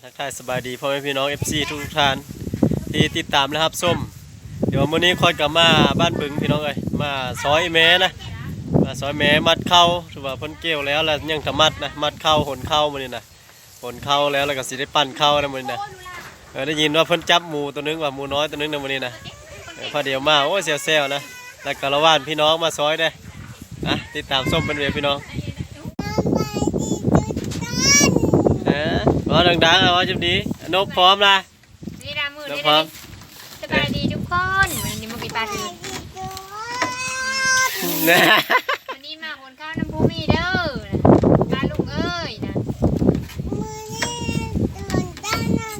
ทักทายสบายดีพ่อแม่พี่น้อง FC ทุกท่านที่ติดตามและรับส้ม เดี๋ยวมื้อนี้คอยกลับมาบ้านบึงพี่น้องเอ้ยมาซอยแม่นะมาซอยแม่มัดเข้าถือว่าพิ่นเกลียวแล้วแล้วยังทำมัดนะมัดเข้าหนเข้ามื้อนี้นะหนเข้าแล้วแล้วก็สิได้ปั้นเข้านะมื้อนี้นะเออได้ยินว่าเพิ่นจับหมูตัวนึงว่าหมูน้อยตัวนึงนะมื้อนี้นะพอเดี๋ยวมาโอ้ยเซลนะแล้วก็ละว่านพี่น้องมาซอยได้นะติดตามส้มเป็นเวพี่น้อง เออพอดังๆเอาว่าจุดดีนกพร้อมละนี่รามือนกนี่พร้อมสบายดีทุกคนวันนี้มากินปลาทีนะวันนี้มาคนข้าวน้ำพุมีเด้อปลาลุงเอ้ยนะโอ้ตายเยอะ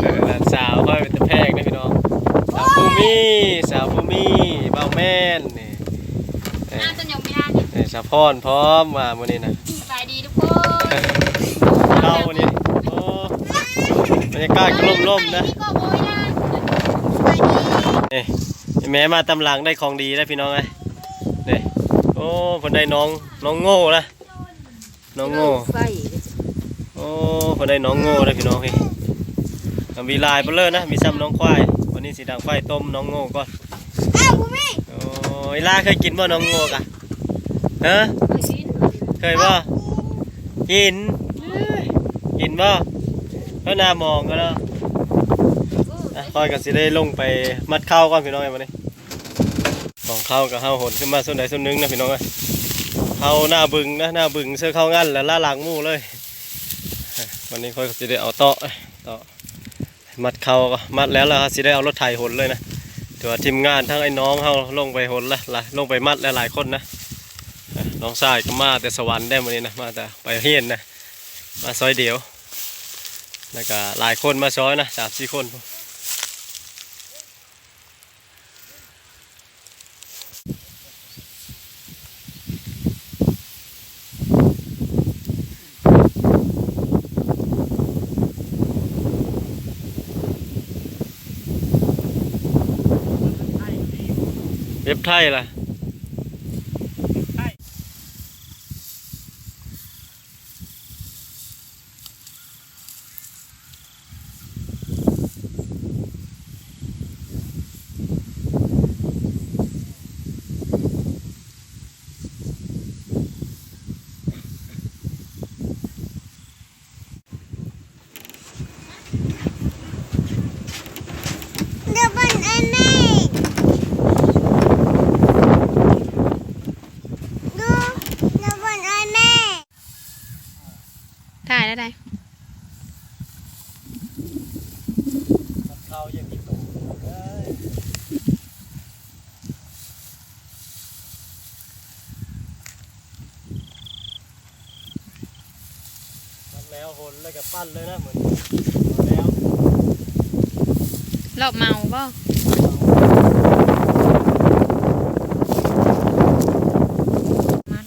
เออหลานสาวค่อยเป็นตะแพงนะพี่น้องสาวภูมิสาวภูมิเบ้าแม่นนี่เอ ๆ อ น้ำต้นยงไม่ได้เนี่ยเออสาวพรพร้อมมามื้อนี้นะสบายดีทุกคนเข้าวันนี้โอ้บรรยากาศก็ร่มๆนะนี่ก็โวยนะนี่แม่มาตำหลังได้ของดีแล้วพี่น้องไอ้ยนี่โอ้เพิ่นได้น้องน้องโง่นะน้องโง่ไฟโอ้พอได้น้องโง่ได้พี่น้องพี่มีลายเปเลยนะมีซ้ำน้องควายวันนี้สีดังไฟต้มน้องโง่ก่อนโอ้ยลาเคยกินบ่น้องโง่กะ ฮะเคยบ่กินเอ้ยกินบ่เพราะหน้ามองก็แล้วอะคอยกันสิได้ลงไปมัดข้าวก่อนพี่น้องไอ้วันนี้ของข้าวกับข้าวหดขึ้นมาส่วนใดส่วนหนึ่งนะพี่น้องไอ้ยข้าวหน้าบึงนะหน้าบึงเสื้อข้าวงั้นแล้วล่าหลังหมู่เลยวันนี้ค่อยจะได้เอาโต๊ะโต๊ะมัดเขาก็มัดแล้วแล้วสิได้เอารถไถหนเลยนะถือว่าทีมงานทั้งไอ้น้องเขาลงไปหนละละลงไปมัดหลายๆคนนะ น้องชายก็มาแต่สวรรค์ได้วันนี้นะมาแต่ไปเฮียนนะมาซอยเดียวแล้วก็หลายคนมาซอยนะสามสี่คนเว็บไทยล่ะ ถ่ายได้ได เขายังมีตกมัดแล้วหนแล้วก็ปั้นเลยนะเหมือนแล้ว ร อบเมาบ่มัน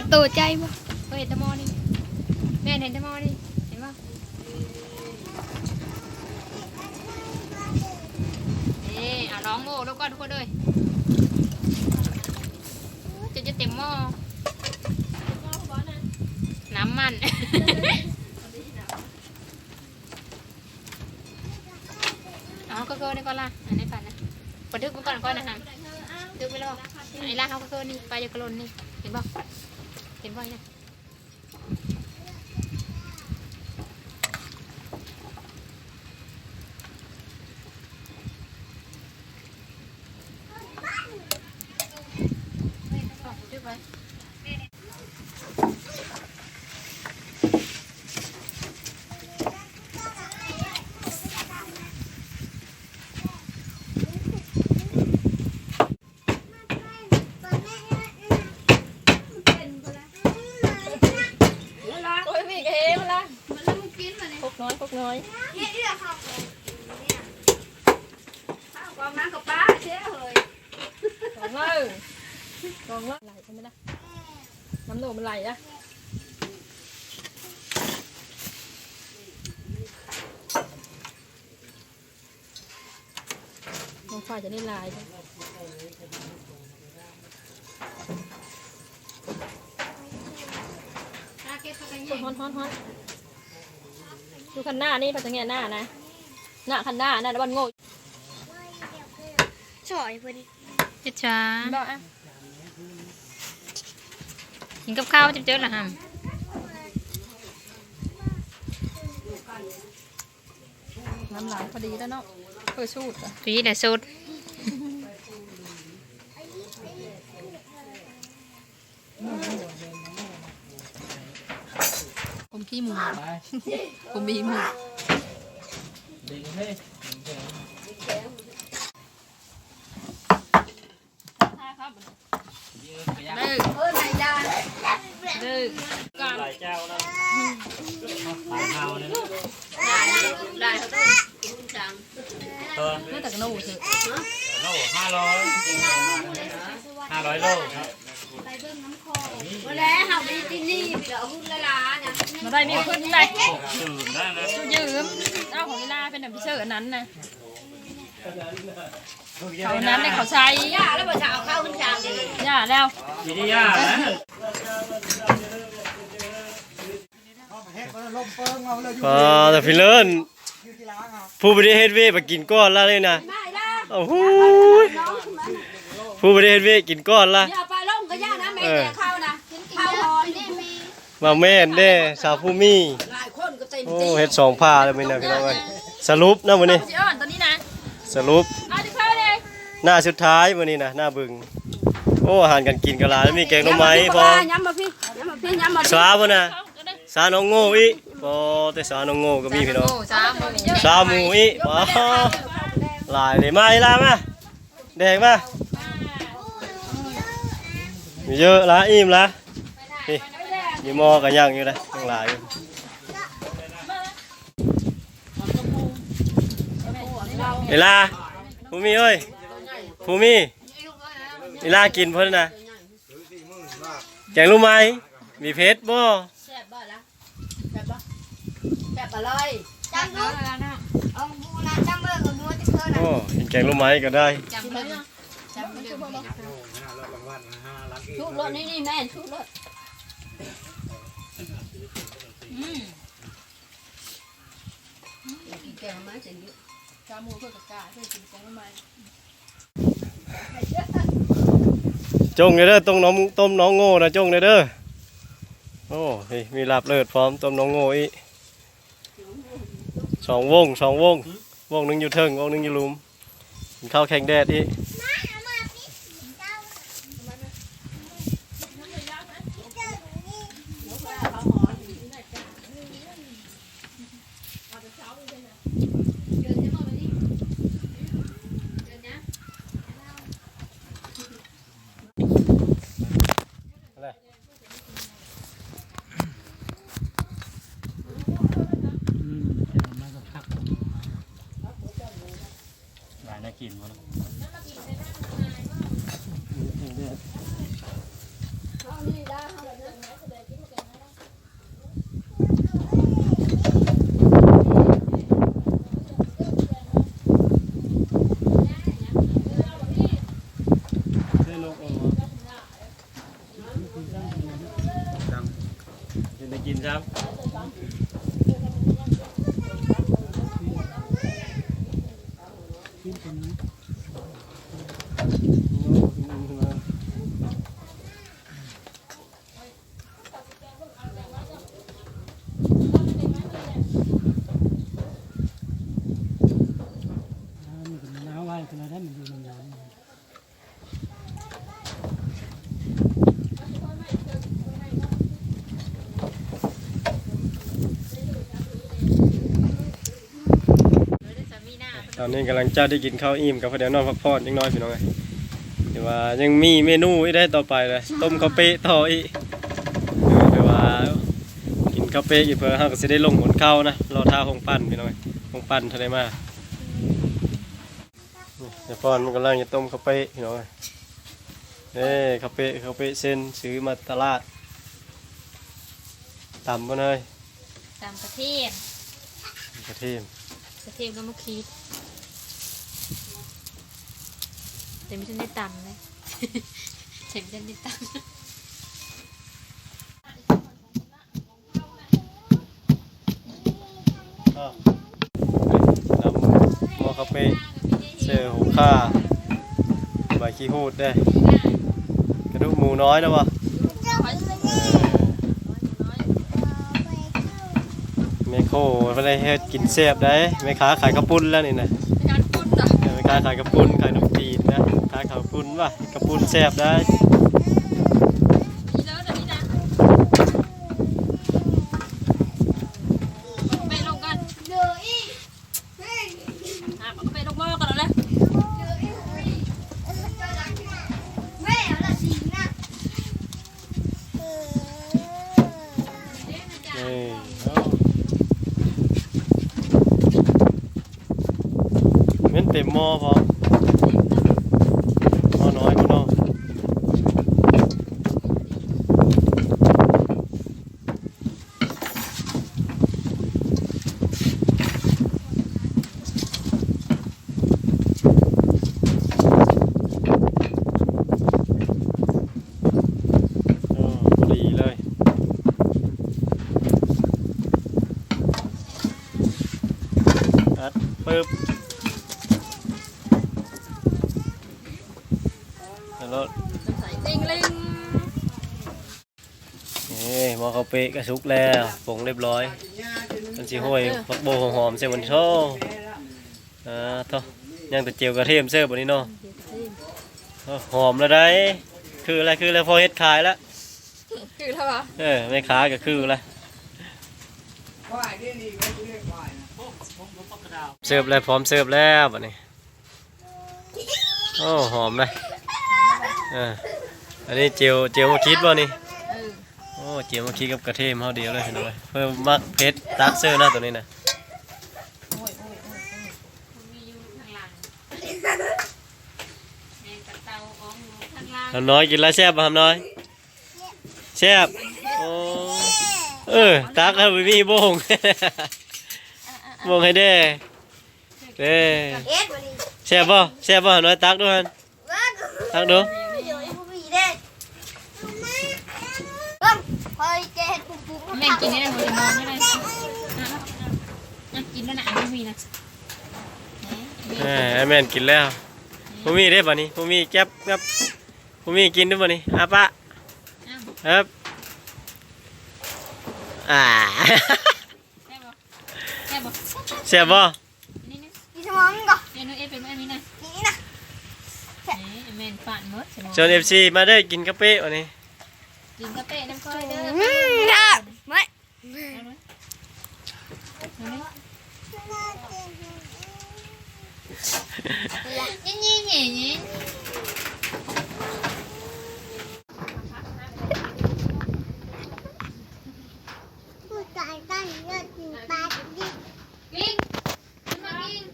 เห็นกระตูใจบ่เฮ้ยเห็นแตะมอนี่แม่เห็นแตะมอนี่เห็นบ่เอ๊ะอะร้องโง่แล้วก็ทุกคนเลยจะจะเต็มหม้อน้ำมัน เอาก็เกินนี่ก่อนละอันนี้ปั่นนะปดึกมันก่อนก่อนนะฮะดึกไปแล้วไอ้ล่าเขาก็เกินนี่ไปยากระลนนี่เห็นบ่ เห็นบ่เนี่ย โอ้ยมีกระเฮมาละ พกน้อยพกน้อยความน้ำกับป้าเชี่ยเลยกองเลยกองเลยไหลใช่ไหมล่ะน้ำหนูมันไหลอะน้องฟ้าจะได้ลายใช่ฮอนฮอนฮอน ดูคันหน้านี่เราจะแง่หน้านะ หน้าคันหน้าหน้าตะวันโง่ช่อยพอดีจ้าจ้าบอกอะกินกับข้าวจะเจอละฮะน้ำไหลพอดีแล้วเนาะเพื่อชูดอะตุยแต่สุด ผมขี้หมูผมมีหมูเลิกเลิกก่อนหลายเจ้าแล้วหลายเท้าเลยได้เขาต้องเออเลิกแต่กระโนูเถอะโลห้าร้อยห้าร้อยโลครับ แล้วเขาไปที่นี่เดี๋ยวหุ้นละล้านนะมาได้มีขึ้นได้ตื่นได้นะชูยืมเจ้าของเวลาเป็นแบบพิเศษอันนั้นนะเขานั้นเนี่ยเขาใช้ย่าแล้วบ่จะเอาเข้าขึ้นจางย่าแล้วทีนี้ย่านะพอแต่พี่เลินผู้บริเฮ็ดเวยไปกินก้อนละเลยนะโอ้โหผู้บริเฮ็ดเวยกินก้อนละ อย่าไปลงก็ย่านะแม่เนี่ยเข้านะเข้าหอนมาแม่นเด้สาวผู้มีหลายคนก็เต็มโอ้เฮ็ดสองผ้าแล้วมื้อนี้พี่น้องเอ้ยสรุปนะมื้อนี้จีอ่อนตัวนี้นะสรุปเอาจะเข้าเลยหน้าสุดท้ายมื้อนี้นะหน้าบึงโอ้อาหารกันกินกันหลายมีแกงหน่อไม้พอย้ำมาพี่ย้ำมาพี่ย้ำมาสาบ่นะสาน้องโง่อีพอแต่สาน้องโง่ก็มีพี่น้องสามโมงสาหมูอีบ่หลายเลยมาอีลามาแดงมา มีเยอะละอิ่มละนี่มีหม้อกันย่างอยู่นะยังหลายอยู่เวลาภูมิเอ้ยภูมิเวลากินเพิ่นนะแกงรู้ไหมมีเพชรบ่แซ่บบ่ละแซ่บบ่แซ่บอะไรจังเลยเอาบูนะจังเบอร์กับบูจะเพิ่นโอ้กินแกงรู้ไหมก็ได้จังเลยจังเบอร์ ชุดรถนี่นี่แม่ชุดรถแกงมาจะเยอะกามูเพื่อกับกาเพื่อกินแกงมาจงเลยเด้อต้มน้องต้มน้องโง่นะจงเลยเด้อโอ้นี่มีลาบเลิศพร้อมต้มน้องโง่อีกสองวงสองวงวงหนึ่งอยู่เทิงวงหนึ่งอยู่หลุมกินข้าวแข่งแดดอีก này chín sao Thank you. อนนี้กำลังเจ้าได้กินข้าวอิ่มกับพอเดี๋ยวนอนพักผ่อนยังน้อยพี่น้องไงเดี๋ยวว่ายังมีเมนูอีกได้ต่อไปเลยต้มข้าวเป๊ะต่ออีกเดี๋ยวว่ากินข้าวเป๊ะอีกเพื่อเราก็จะได้ลงหนข้าวนะรอท่าหงปั้นพี่น้องไงหงปั้นเท่าไรมานี่เดี๋ยวพอนมันกำลังจะต้มข้าวเป๊ะพี่น้องไงเอ้ข้าวเป๊ะข้าวเป๊ะเส้นซื้อมาตลาดตำมาเลยตามประเทศกระเทียมประเทศก็มุกคีด แต่ไม่ใช่ได้ตังค์เลยเฉยไม่ได้ตังค์อ้าวน้ำหม้อข้าวเป๊ะเสื้อหูค่าใบขี้หูดได้กระดูกหมูน้อยนะวะแม่โคไม่ได้เฮ็ดกินเสียบได้แม่ค้าขายกระปุ้นแล้วนี่นะการพูด้าขายกระปุนขายนมจีนนะขายกระปุนว่ะกระปุนแซ่บได้ นี่แล้วเดี๋ยวนี้นะไปลงกันอะไปลงหม้อกันแล้วแหละ นี่เอาเม้นเต็มหม้อพอหม้อน้อยก็น้อง โอ้พอดีเลยอัดปึ๊บแล้ว ใส่ลิงลิง นี่หมอข้าว เปะกระสุกแล้วผงเรียบร้อยมันสิห้อยผักโบหอมๆเส้นมันโชว์อ่าท่ายังแต่เจียวกระเทียมเสิร์ฟวันนี้เนาะเอ้าหอมแล้วได้คืออะไรคืออะไรพอเฮ็ดขายแล้วคือเท่าไหร่เออไม่ค้าก็คืออะไรเสิร์ฟแล้วพร้อมเสิร์ฟแล้วบัดนี้โอ้หอมเลยเอออันนี้เจียวเจียวมาคิดบ่นี่ อ้เจียวมาคิดกับกระเทียมเฮาเดียวเลยเห็นไหมเพิ่มมักเผ็ดตักเซอร์หน้าตัวนี้นะมีอยู่ข้างหลังแมงกระเตาอ้องอยู่ข้างล่างทำน้อยกินแล้วแซ่บป่ะทำน้อยแซ่บโอ้เออตักให้ไปมีโบง โบงให้เด้เด้แซ่บป่ะแซ่บป่ะทำน้อยตักด้วยตักดู แม่กินได้เลยหัวจะมองไม่ได้อะกินแล้วนะไม่มีนะแหมไอ้แม่กินแล้วพมีได้ป่ะนี่พมีแก๊บแก๊บพมีกินได้ป่ะนี่อาปะครับอ่าแค่บอกแค่บอกแซ่บป่ะนี่นะสมองก่อนเมนูเอเป็นอันนี้นะนี่นะนี่แม่นมดชวนเอฟซีมาได้กินกาแฟวันนี้กินกาแฟน้ำก้อยเด้อ อืมครับไม่นี่นี่นี่นี่ ผู้ชายตั้งเยอะจริงปาดิ ลิงขึ้นมาลิง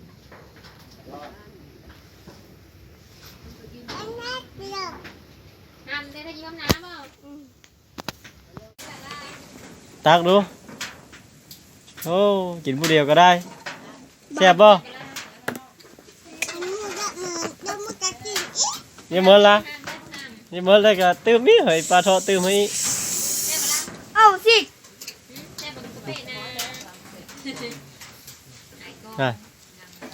แม่เปรี้ยว ทำได้ถ้ายิ้มน้ำเปล่า ตักดู โอ้กินผู้เดียวก็ได้แซ่บบ่อันนี้ก็มือเดี๋ยวมือจะกินอีกยี่เมินละยี่เมินเลยก็ตื้มมีเหยปลาทอดตื้มให้อีกเอาสิแซ่บกาแฟนะอะ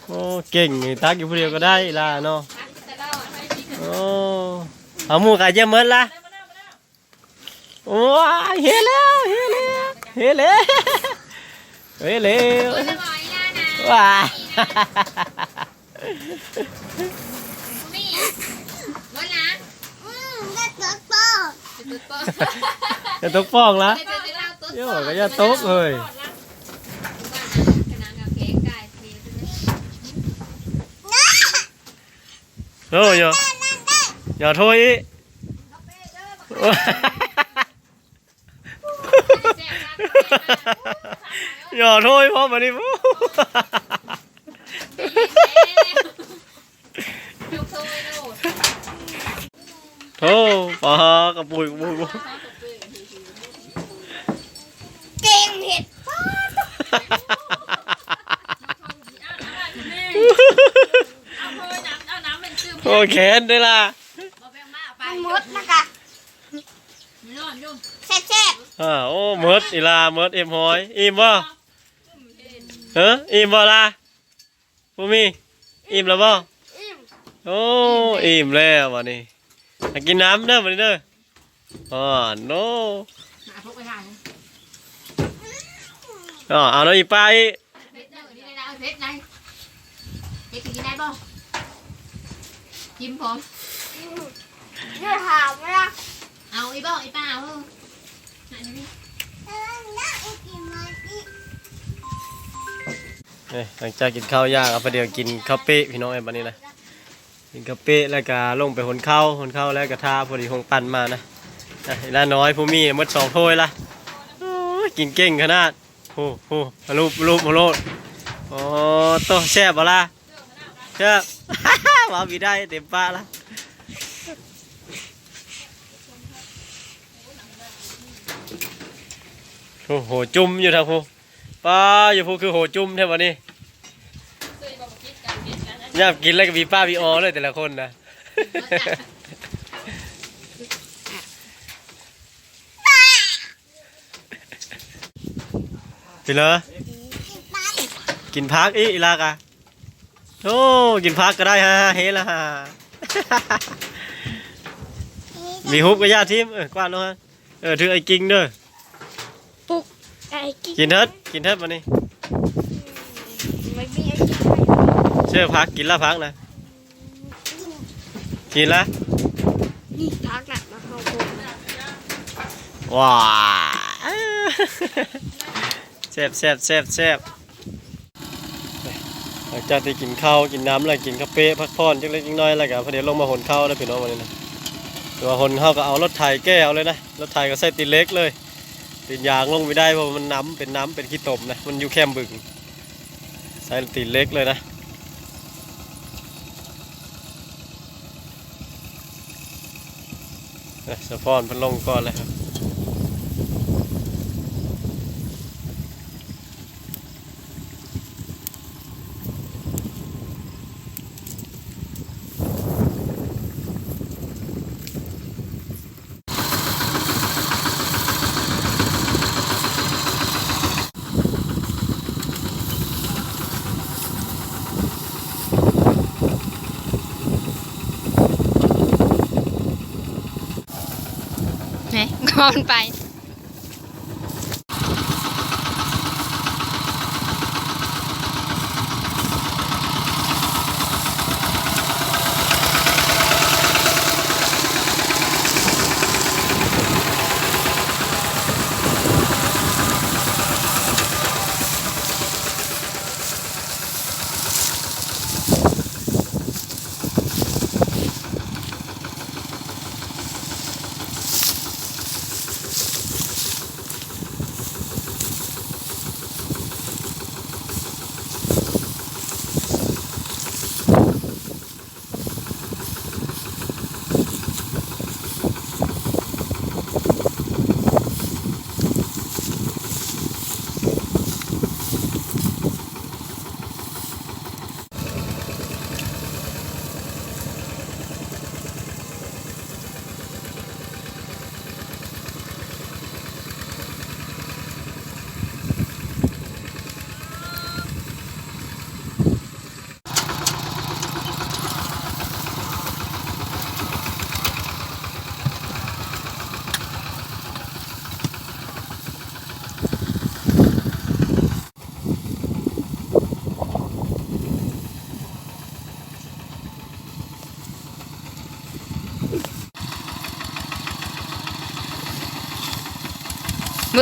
โอ้เก่งนี่ตักอยู่ผู้เดียวก็ได้ล่ะเนาะแต่เราอะโอ้เอาหมูกะเยี่ยมเมิดละโอ้ยเฮแล้วเฮแล้ว เฮแล้วเฮแล้วคุณจะบอกอีล่านะว้ามีเมื่อนะอืมได้ตัวโตตุ๊ดโป๊ะจะตกฟองละเดี๋ยวจะเล่าตุ๊ดโย่โป๊ะก็จะตกเลยขนาดกับเค้กไก่เทียมโอ้ยอย่าโทษ อีกอย่าโทษพ่อมาดิพูยกโซ่ไว้โลดโธ่ปลากระปุยกระปุยกระปุยเก่งเห็ดโอ้แขนได้ล่ะ มันมดนะคะแซ่บ อ่าโอ้เมิดอีลาเมิดเอ็มหอยอิ่มบ่เฮ้ออิ่มบ่ล่ะผู้มีอิ่มแล้วบ่โอ้อิ่มแล้ววันนี้มากินน้ำเด้อวันนี้เด้ออ๋อโนอ๋อเอาแล้วอีกไปอีกเผ็ดเด้อนี่ได้นะเผ็ดไหนเผ็ดกินได้บ่จิ้มผมๆเดี๋ยวถามว่าเอาอีบ่อีป้าเอาเอออั นี่หลังจากกินข้าวยากเอาไปเดี๋ยวกินข้าวเป๊ะพี่น้องไอ้บันนี้นะกินข้าวเป๊ะแล้วก็ลงไปหนข้าวหนข้าวแล้วก็ท่าพอดีคงปั่นมานะอะอีลาน้อยผู้มีหมดสองถ้วยละกินเก่งขนาดโอ้โหมารูปรูปมาโลดโอ้โตแซ่บบ่ล่ะแซ่บมาบีได้เต็มปากละ โอ้โหจุ่มอยู่ทางผู้ป้าอยู่ผู้คือโหจุ่มแท่วันนี้ยามกินแล้วก็มีป้ามีออเลยแต่ละคนนะไปเลยกินพักอีอีลากะโอ้กินพักก็ได้ฮะเฮละฮะมีฮุบกับญาติทีมเออกวาดลงฮะเออถือไอ้กิ่งเด้อ กิ๊กกินเถิดกินเถิดวันนี้ไม่มีไอ้กิ๊กเชื่อพักกินละพักนะกินละนี่พักน่ะมาเข้าโคนนะว้าแซ่บแซ่บแซ่บแซ่บหลังจากที่กินข้าวกินน้ำแล้วกินกาแฟพักผ่อนจักเล็กจักน้อยแล้วก็พอเดี๋ยวลงมาหนข้าวแล้วพี่น้องวันนี้นะตัวหนข้าวก็เอารถไถแก้วเลยนะรถไถก็ใส่ตีนเล็กเลย ตีนยางลงไม่ได้เพราะมันน้ำเป็นน้ำเป็นขี้ตมนะ มันอยู่แคมบึงใส่ตีนเล็กเลยนะสะพอนพันลงก่อนเลยครับ อนไป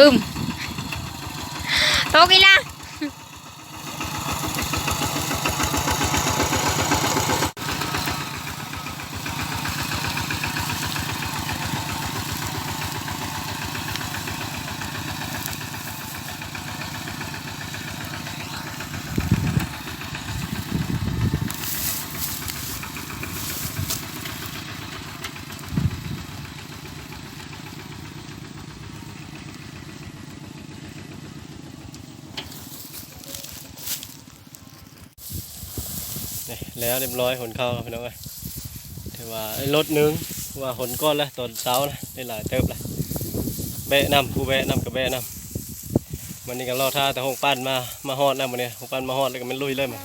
บึ้มตกอีละ นี่ แล้วเรียบร้อยขนเข้าครับพี่น้องเอ้ยถือว่าไอ้รถหนึงว่าขนก้อนแล้วตอนเช้านะได้หลายเติบแล้วแบะนำผู้แบะนำกับแบะนำมันนี่ก็รอท่าแต่หงปั้นมามาฮอดนะมันนี่หงปั้นมาฮอดแล้วก็มันลุยเลยมัน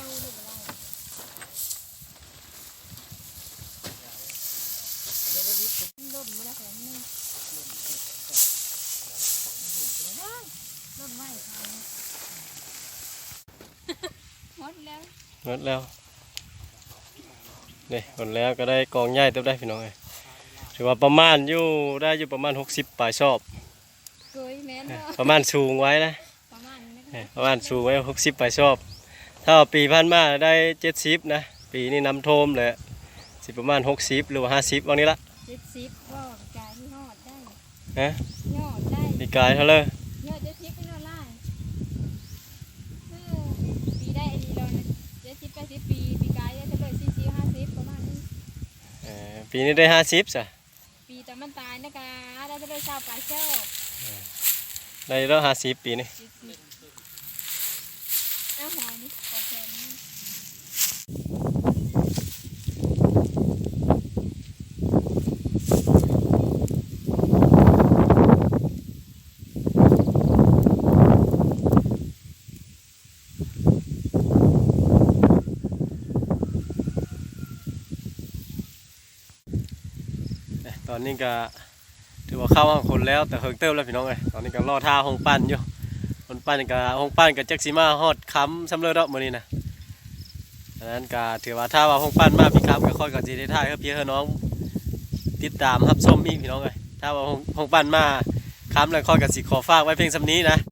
หมดแล้วหมดแล้ว นี่หมดแล้วก็ได้กองใหญ่เติบได้พี่น้องเอ้ยถือว่าประมาณอยู่ได้อยู่ประมาณ 60ปลายชอบเคยแม่นเอ้ยเนาะประมาณสูงไว้นะประมาณนี้เอ้ยประมาณสูงไว้ 60ปลายชอบ ถ้าเอาปีพันมาได้ 70 นะ ปีนี้น้ำท่วมเลยสิประมาณ 60 หรือว่า50วันนี้ละเจ็ดสิบว่ากายนี่ฮอดได้นะยอดได้ ปีกายเท่าเลย ยอดเจ็ดสิบไม่นอนไล่เออปีได้อันนี้เราเนี่ยเจ็ดสิบแปดสิบปีปีกายได้เท่าไหร่สี่สิบห้าสิบประมาณนี้ เอ่อ ปีนี้ได้50ซะปีแต่มันตายนะกาได้เท่าไหร่ชาวปลายเจ้าได้แล้ว50ปีนี่เจ็ดสิบเอ้าหอยนี่ขอแทน อนนี้ก็ถือว่าเข้าห้องคนแล้วแต่เฮิงเติมแล้วพี่น้องเลยตอนนี้ก็รอท่าห้องปั้นอยู่ห้องปั้นก็ห้องปั้นกับแจ็กซีมาฮอดค้ำสำเร็จดอกมื้อนี้นะดังนั้นก็ถือว่าถ้าว่าห้องปั้นมาพี่ครับก็ค่อยก็สิได้ท่ายครับพี่เฮอน้องติดตามรับชมอีกพี่น้องเลยถ้าว่าห้องห้องปั้นมาค้ำแล้วค่อยก็สิขอฝากไว้เพียงสำนี้นะ